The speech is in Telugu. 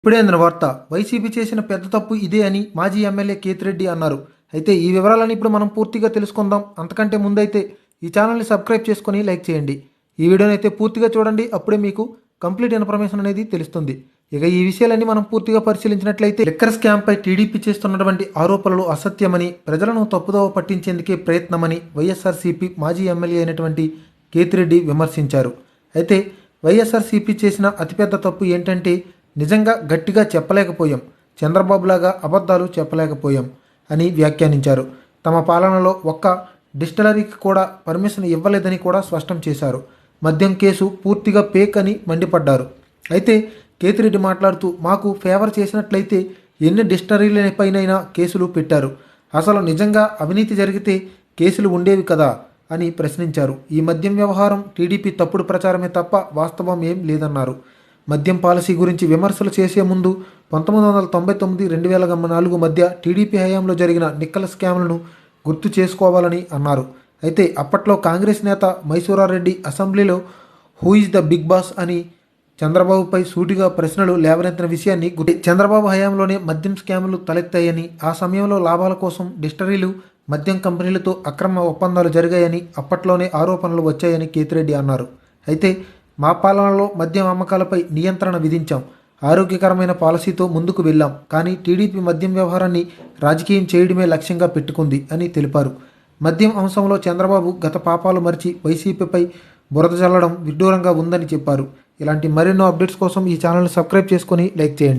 ఇప్పుడే అందిన వార్త? వైసీపీ చేసిన పెద్ద తప్పు ఇదే అని మాజీ ఎమ్మెల్యే కేతిరెడ్డి అన్నారు. అయితే ఈ వివరాలను ఇప్పుడు మనం పూర్తిగా తెలుసుకుందాం. అంతకంటే ముందైతే ఈ ఛానల్ని సబ్స్క్రైబ్ చేసుకొని లైక్ చేయండి. ఈ వీడియోని అయితే పూర్తిగా చూడండి. అప్పుడే మీకు కంప్లీట్ ఇన్ఫర్మేషన్ అనేది తెలుస్తుంది. ఇక ఈ విషయాలన్నీ మనం పూర్తిగా పరిశీలించినట్లయితే లిక్కర్ స్కామ్పై టీడీపీ చేస్తున్నటువంటి ఆరోపణలు అసత్యమని ప్రజలను తప్పుదోవ పట్టించేందుకే ప్రయత్నమని వైఎస్ఆర్సీపీ మాజీ ఎమ్మెల్యే అయినటువంటి కేతిరెడ్డి విమర్శించారు. అయితే వైఎస్ఆర్సీపీ చేసిన అతిపెద్ద తప్పు ఏంటంటే నిజంగా గట్టిగా చెప్పలేకపోయాం. చంద్రబాబులాగా అబద్ధాలు చెప్పలేకపోయాం అని వ్యాఖ్యానించారు. తమ పాలనలో ఒక్క డిస్టిలరీకి కూడా పర్మిషన్ ఇవ్వలేదని కూడా స్పష్టం చేశారు. మద్యం కేసు పూర్తిగా పేక్ అని మండిపడ్డారు. అయితే కేతిరెడ్డి మాట్లాడుతూ మాకు ఫేవర్ చేసినట్లయితే ఎన్ని డిస్టరీలపైనైనా కేసులు పెట్టారు. అసలు నిజంగా అవినీతి జరిగితే కేసులు ఉండేవి కదా అని ప్రశ్నించారు. ఈ మద్యం వ్యవహారం టీడీపీ తప్పుడు ప్రచారమే తప్ప వాస్తవం ఏం లేదన్నారు. మద్యం పాలసీ గురించి విమర్శలు చేసే ముందు పంతొమ్మిది వందల తొంభై తొమ్మిది రెండు వేల నాలుగు మధ్య టీడీపీ హయాంలో జరిగిన నిక్కల స్కామ్లను గుర్తు చేసుకోవాలని అన్నారు. అయితే అప్పట్లో కాంగ్రెస్ నేత మైసూరారెడ్డి అసెంబ్లీలో who is the big boss అని చంద్రబాబుపై సూటిగా ప్రశ్నలు లేవనెత్తిన విషయాన్ని చంద్రబాబు హయాంలోనే మద్యం స్కాములు తలెత్తాయని ఆ సమయంలో లాభాల కోసం డిస్టరీలు మద్యం కంపెనీలతో అక్రమ ఒప్పందాలు జరిగాయని అప్పట్లోనే ఆరోపణలు వచ్చాయని కేతిరెడ్డి అన్నారు. అయితే మా పాలనలో మద్యం అమ్మకాలపై నియంత్రణ విధించాం. ఆరోగ్యకరమైన పాలసీతో ముందుకు వెళ్ళాం. కానీ టీడీపీ మద్యం వ్యవహారాన్ని రాజకీయం చేయడమే లక్ష్యంగా పెట్టుకుంది అని తెలిపారు. మద్యం అంశంలో చంద్రబాబు గత పాపాలు మరిచి వైసీపీపై బురద చల్లడం విడ్డూరంగా ఉందని చెప్పారు. ఇలాంటి మరెన్నో అప్డేట్స్ కోసం ఈ ఛానల్ని సబ్స్క్రైబ్ చేసుకొని లైక్ చేయండి.